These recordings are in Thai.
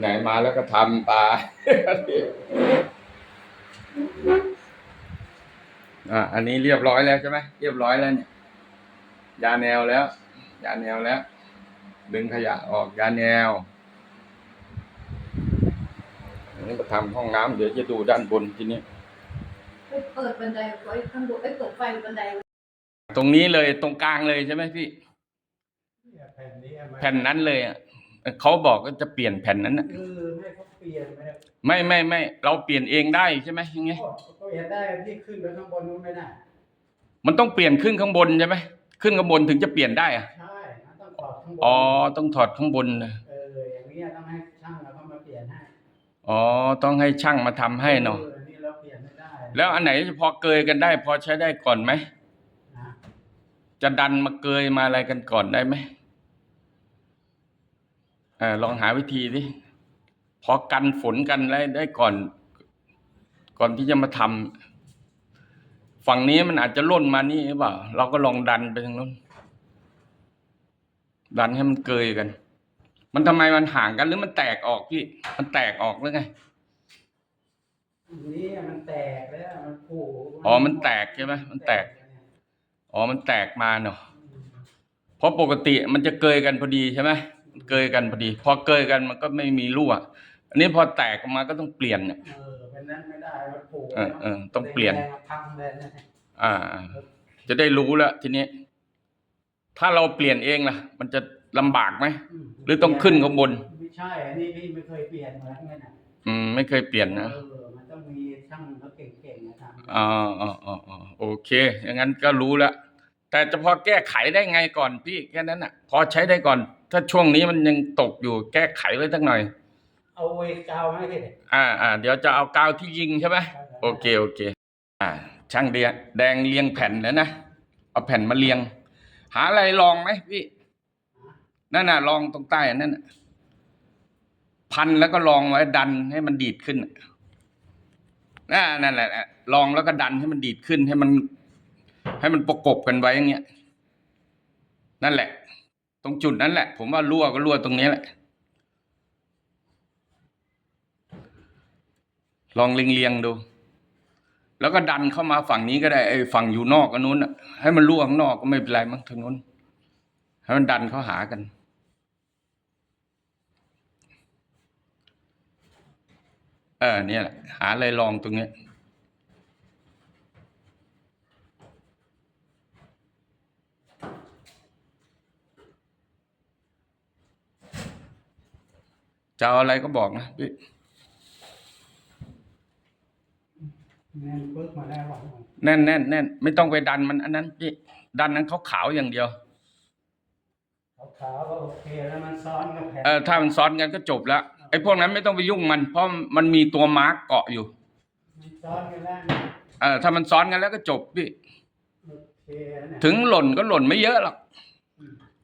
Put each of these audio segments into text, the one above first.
ไหนมาแล้วก็ทำปลาอะอันนี้เรียบร้อยแล้วใช่ไหมเรียบร้อยแล้วเนี่ย ยาแนวแล้ว ยาแนวแล้ว ดึงขยะออกยาแนวอันนี้มาทำห้องน้ำเดี๋ยวจะดูด้านบนทีนี้ไปเปิดบันไดไว้ข้างบนไปเปิดไฟบันไดไว้ตรงนี้เลยตรงกลางเลยใช่ไหมพี่เนี่ยแผ่นนี้เอามาแผ่นนั้นเลยอะ เขาบอกก็จะเปลี่ยนแผ่นนั้นน่ะเออให้เขาเปลี่ยนไปแล้วไม่ไม่ไม่เราเปลี่ยนเองได้ใช่ไหมยังไงก็เขาเปลี่ยนได้ที่ขึ้นไปข้างบนนู้นไม่ได้มันต้องเปลี่ยนขึ้นข้างบนใช่ไหมขึ้นข้างบนถึงจะเปลี่ยนได้อะใช่มันต้องถอดข้างบนอ๋อต้องถอดข้างบนนะเอออย่างนี้ยต้องให้ช่างเขามาเปลี่ยนให้อ๋อต้องให้ช่างมาทำให้เนาะออนี่เราเปลี่ยนไม่ได้แล้วอันไหนพอเกยกันได้ พอใช้ได้ก่อนไหมนะจะดันมาเกยมาอะไรกันก่อนได้ไหมเออลองหาวิธีดิพอกันฝนกันอะไรได้ก่อน ก่อนที่จะมาทำฝั่งนี้มันอาจจะล่นมานี่หรือเปล่า เราก็ลองดันไปทางนู้นดันให้มันเกยกัน มันทำไมมันห่างกันหรือมันแตกออกพี่ มันแตกออกหรือไงนี่มันแตกแล้วมันผูอ๋อ มันแตกใช่ไหมมันแตก อ๋อ มันแตกมาเนาะเพราะปกติมันจะเกยกันพอดีใช่ไหมมัน เกยกันพอดี พอเกยกันมันก็ไม่มีรั่ว อันนี้พอแตกออกมาก็ต้องเปลี่ยนเนี่ยเออเป็นนั้นไม่ได้มันผูเออเออต้องเปลี่ยนแรงๆพังเลยนะอ่าอ่า จะได้รู้แล้วทีนี้ ถ้าเราเปลี่ยนเองล่ะ มันจะลำบากไหมมหรือต้องขึ้นข้างบน ไม่ใช่ อันนี้พี่ไม่เคยเปลี่ยนเหมือนกันนะอืมไม่เคยเปลี่ยนนะเออมันต้องมีช่างเขาเก่งๆนะครับอ๋ออ๋ออ๋ออ๋อโอเคอย่างนั้นก็รู้แล้ว แต่จะพอแก้ไขได้ไงก่อนพี่แค่นั้นอะ พอใช้ได้ก่อน ถ้าช่วงนี้มันยังตกอยู่แก้ไขไว้สักหน่อย เอาไว้กาวให้ดิอ่าอ่าเดี๋ยวจะเอากาวที่ยิงใช่ไหมโอเคโอเค อ่า ช่างเดียแดงเรียงแผ่นแล้วนะเอาแผ่นมาเรียง หาอะไรลองไหมพี่นั่นน่ะลองตรงใต้อันนั่นน่ะพันแล้วก็ลองไว้ดันให้มันดีดขึ้นน่ะน่ะนั่นแหละน่ะลองแล้วก็ดันให้มันดีดขึ้นให้มัน ให้มันประกบกันไว้อย่างเงี้ย นั่นแหละ ตรงจุดนั้นแหละ ผมว่ารั่วก็รั่วตรงนี้แหละ ลองเลียงๆดู แล้วก็ดันเข้ามาฝั่งนี้ก็ได้ไอ้ฝั่งอยู่นอกอันนู้นให้มันรั่วข้างนอกก็ไม่เป็นไรมั้งทางนู้นให้มันดันเข้าหากันเออเนี่ยแหละหาอะไรลองตรงเนี้ย จะเอาอะไรก็บอกนะพี่แน่นปึ๊กมาได้หวังแน่นแน่นแน่นไม่ต้องไปดันมันอันนั้นพี่ดันนั้นเขาขาวๆอย่างเดียวขาวๆก็โอเคแล้วมันซ้อนกับแผ่นเออถ้ามันซ้อนกันก็จบแล้วไอ้พวกนั้นไม่ต้องไปยุ่งมัน เพราะมันมีตัวมาร์กเกาะอยู่มันซ้อนกันแล้วเออถ้ามันซ้อนกันแล้วก็จบพี่โอเคเนี่ยถึงหล่นก็หล่นไม่เยอะหรอก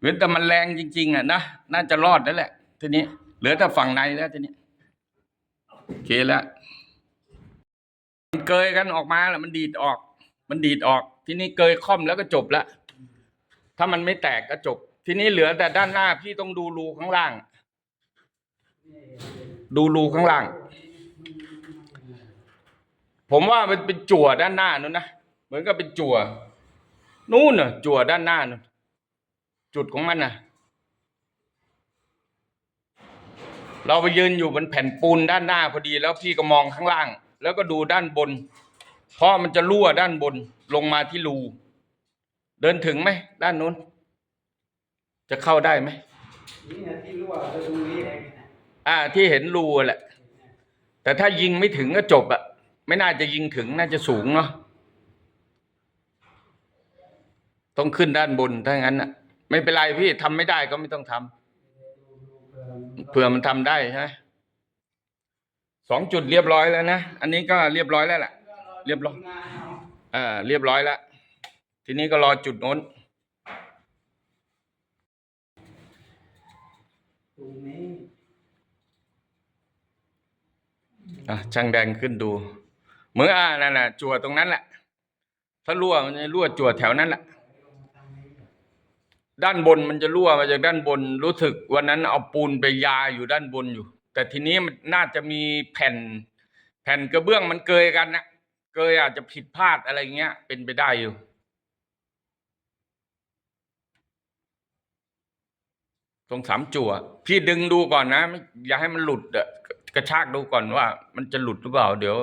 เว้นแต่มันแรงจริง ๆ อะนะน่าจะรอดแล้วแหละทีนี้ เหลือแต่ฝั่งในแล้วทีนี้โอเคแล้วมันเกยกันออกมาแล้วมันดีดออก มันดีดออก ทีนี้เกยค่อมแล้วก็จบล้วถ้ามันไม่แตกก็จบ ทีนี้เหลือแต่ด้านหน้าพี่ต้องดูรูข้างล่าง ดูรูข้างล่าง ผมว่ามันเป็นจั่วด้านหน้านู้นนะเหมือนกับเป็นจั่วนู่นน่ะจั่วด้านหน้านู่นจุดของมันน่ะ เราไปยืนอยู่บนแผ่นปูนด้านหน้าพอดีแล้วพี่ก็มองข้างล่าง แล้วก็ดูด้านบน เพราะมันจะรั่วด้านบนลงมาที่รูเดินถึงไหมด้านนู้น จะเข้าได้ไหมนี่นะที่รั่วก็ตรงนี้เองนะอ่าที่เห็นรูแหละ แต่ถ้ายิงไม่ถึงก็จบอะไม่น่าจะยิงถึงน่าจะสูงเนาะต้องขึ้นด้านบนถ้างั้นอะไม่เป็นไรพี่ทำไม่ได้ก็ไม่ต้องทำ เผื่อมันทำได้ใช่ไหมสองจุดเรียบร้อยแล้วนะ อันนี้ก็เรียบร้อยแล้วแหละ เรียบร้อยเอ่าเรียบร้อยแล้ว ทีนี้ก็รอจุดโน้นอะช่างแดงขึ้นดูเหมือนอ่านั่นแหละจั่วตรงนั้นแหละ ถ้ารั่วมันจะรั่วจั่วแถวนั้นแหละ ด้านบนมันจะรั่วมาจากด้านบนรู้สึกวันนั้นเอาปูนไปยาอยู่ด้านบนอยู่ แต่ทีนี้มันน่าจะมีแผ่น แผ่นกระเบื้องมันเกยกันนะเกยอาจจะผิดพลาดอะไรเงี้ย เป็นไปได้อยู่ตรงสามจั่วพี่ดึงดูก่อนนะอย่าให้มันหลุดอะกระชากดูก่อนว่า มันจะหลุดหรือเปล่า เดี๋ยว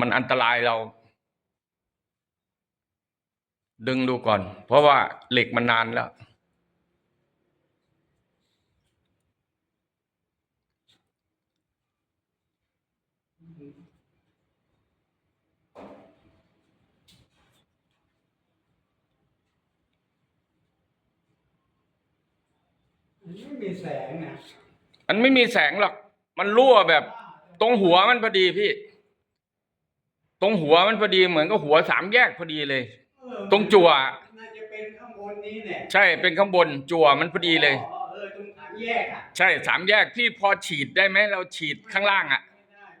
มันอันตรายเรา ดึงดูก่อน เพราะว่าเหล็กมันนานแล้ว ไม่มีแสงนะมันไม่มีแสงหรอก มันรั่วแบบ ตรงหัวมันพอดีพี่ ตรงหัวมันพอดีเหมือนกับหัวสามแยกพอดีเลย เออตรงจั่ว น่าจะเป็นข้างบนนี้เนี่ยใช่เป็นข้างบน จั่วมันพอดีเลย อ๋อเออตรงทางแยกอะใช่สามแยกพี่พอฉีดได้ไหมเราฉีดข้างล่างอะ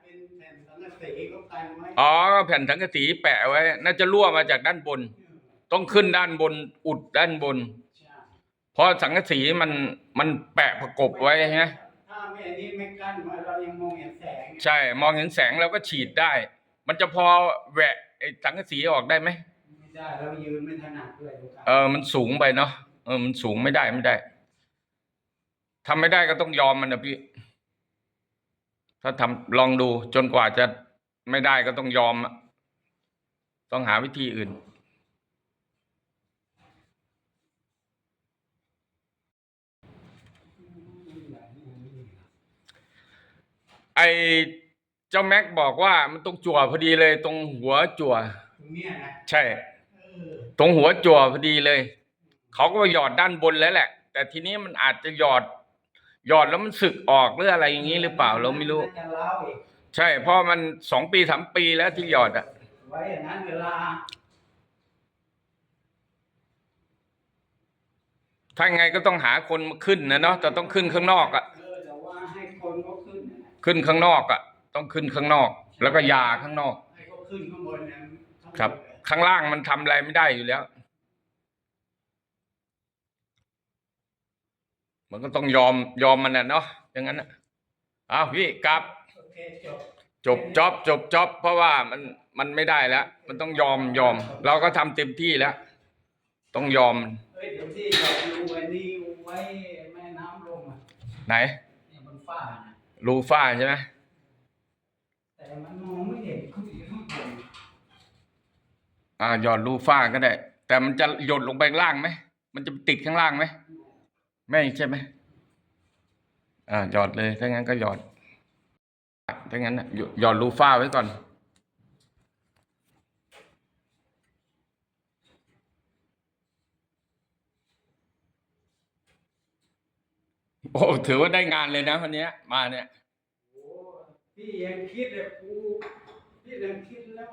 ไม่ได้เป็นแผ่นสังกะสีเขากันไว้อ๋อแผ่นสังกะสีแปะไว้ น่าจะรั่วมาจากด้านบน ต้องขึ้นด้านบนอุดด้านบนใช่ เพราะสังกะสีมันมันแปะประกบไว้ฮะถ้าไม่อันนี้ไม่กั้นไว้เรายังมองเห็นแสงใช่ มองเห็นแสงเราก็ฉีดได้ มันจะพอแหวะไอ้สังกะสีออกได้ไหมไม่ได้เรายืนไม่ถนัดด้วยดูกันเออมันสูงไปเนาะเออมันสูงไม่ได้ไม่ได้ทำไม่ได้ก็ต้องยอมมันนะพี่ ถ้าทำลองดูจนกว่าจะไม่ได้ก็ต้องยอมอะต้องหาวิธีอื่น ไอเจ้าแม็กบอกว่ามันตรงจั่วพอดีเลย ตรงหัวจั่ว ตรงเนี้ยนะใช่ เออตรงหัวจั่วพอดีเลย เขาก็มาหยอดด้านบนแล้วแหละ แต่ทีนี้มันอาจจะหยอด หยอดแล้วมันสึกออกหรืออะไรอย่างนี้หรือเปล่าเราไม่รู้น่าจะเล่าอีกใช่เพราะมันสองปีสามปีแล้วที่หยอดอะ ไว้อย่างนั้นเวลาถ้าไงก็ต้องหาคนมาขึ้นนะเนาะแต่ต้องขึ้นข้างนอกอะ เออแต่ว่าให้คนเขา ขึ้นนะขึ้นข้างนอกอะ ต้องขึ้นข้างนอก แล้วก็ยาข้างนอก ให้เขาขึ้นข้างบนนะข้างนครับ ข้างล่างมันทำอะไรไม่ได้อยู่แล้ว มันก็ต้องยอมยอมมันน่ะเนาะอย่างนั้นน่ะอ้าวพี่กลับ โอเคจบ จบจ็อบจบจ็อบเพราะว่ามันมันไม่ได้แล้ว มันต้องยอมยอม เราก็ทำเต็มที่แล้ว ต้องยอมเฮ้ยเดี๋ยวที่เราดูไว้นี่ไว้แม่น้ำลงอะไหน เนี่ยบนฝ้านะ รูฝ้าใช่ไหมแต่มันมองไม่เห็นขึ้นข้างบนอ่าหยอดรูฝ้าก็ได้ แต่มันจะหยดลงไปข้างล่างไหมมันจะติดข้างล่างไหมไม่ใช่ไหมอ่าหยอดเลยถ้างั้นก็หยอดถ้างั้นน่ะหยหยอดรูฝ้าไว้ก่อน โอ้ถือว่าได้งานเลยนะวันเนี้ยมาเนี่ยโอ้พี่ยังคิดเลยกูพี่ยังคิดแล้ว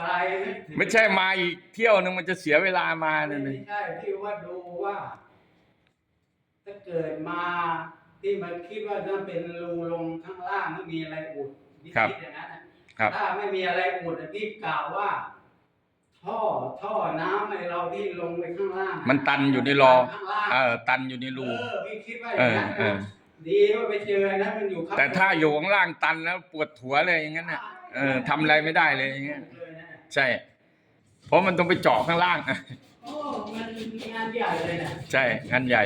กายนึกถึงไม่ใช่มาอีกเที่ยวนึงมันจะเสียเวลามาไม่เนี่ยใช่ที่ว่าดูว่า ถ้าเกิดมาที่มันคิดว่าถ้าเป็นรูลงข้างล่างไม่มีอะไรอุดพี่คิดอย่างนั้นน่ะครับถ้าไม่มีอะไรอุดอะพี่กล่าวว่า ท่อท่อน้ำไอเราที่ลงไปข้างล่างมันตันอยู่ในรอ ข้างล่างเออ ตันอยู่ในรู เออพี่คิดว่าอย่างนั้นเออเอนะอ ดีว่าไปเจอนะมันอยู่ข้างแต่ถ้าอยู่ข้างล่างตันแล้วปวดหัวเลยอย่างนั้นน่ะ เออทำอะไรไม่ได้เลยอย่างเงี้ยเลยนะใช่ เพราะมันต้องไปเจาะข้างล่าง โอ้มันงานใหญ่เลยนะใช่งานใหญ่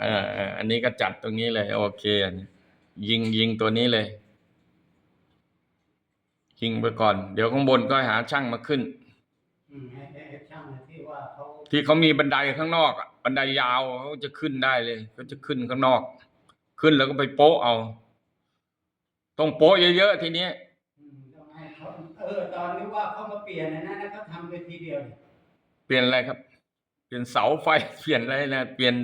เออเอออันนี้ก็จัดตรงนี้เลย โอเคอันนี้ยิงยิงตัวนี้เลย ยิงไปก่อน เดี๋ยวข้างบนก็หาช่างมาขึ้น อืมให้ให้ให้ช่างที่ว่าเขาที่เขามีบันไดข้างนอกอะบันไดยาวเขาจะขึ้นได้เลยเขาจะขึ้นข้างนอก ขึ้นแล้วก็ไปโป๊ะเอา ต้องโป๊ะเยอะๆทีนี้อืมต้องให้เขาเออตอนนี้ว่าเขามาเปลี่ยนนะนะเขาทำไปทีเดียวเนี่ยเปลี่ยนอะไรครับ เปลี่ยนเสาไฟ เปลี่ยนอะไรนะเปลี่ยน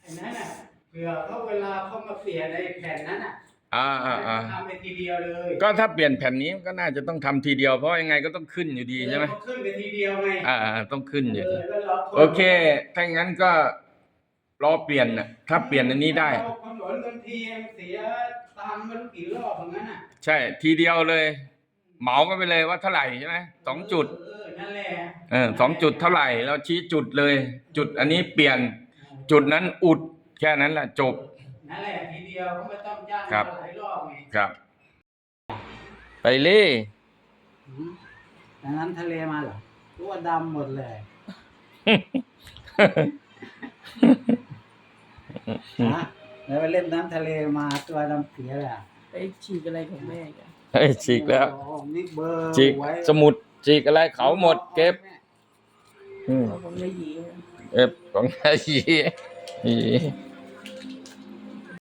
ไอ้นั้นน่ะเผื่อเขาเวลาเขามาเปลี่ยนไอ้แผ่นนั้นน่ะ อ่าอ่าอ่าทำไปทีเดียวเลยก็ถ้าเปลี่ยนแผ่นนี้ก็น่าจะต้องทำทีเดียวเพราะยังไงก็ต้องขึ้นอยู่ดีใช่ไหมเขาขึ้นไปทีเดียวไงอ่าอ่าต้องขึ้นอยู่เอดีอแล้วเราทนโอเคถ้างั้นก็รอเปลี่ยนนะถ้าเปลี่ยนอันนี้ได้เราถนนบางทีเสียตังค์ไม่รู้กี่รอบอย่างนั้นน่ะใช่ ทีเดียวเลย เหมากันไปเลยว่าเท่าไหร่ใช่ไหมสองจุดเออนั่นแหละเออสองจุดเท่าไหร่เราชี้จุดเลย จุดอันนี้เปลี่ยน จุดนั้นอุดแค่นั้นแหละจบ นั่นแหละทีเดียวก็ไม่ต้องจ้างครับ หลายรอบไงครับ ไปเล่อืมดังนั้นทะเลมาเหรอตัวดำหมดเลยฮะแล้วไปเล่นน้ำทะเลมาตัวดำเสียเลยอะไปฉีกอะไรของแม่กันเฮ้ยฉีกแล้ว โอ้โหนี่เบอร์ฉีกไว้สมุดฉีกอะไรเขาหมดเก็บอืมเอาของยายหยี เก็บของยายียี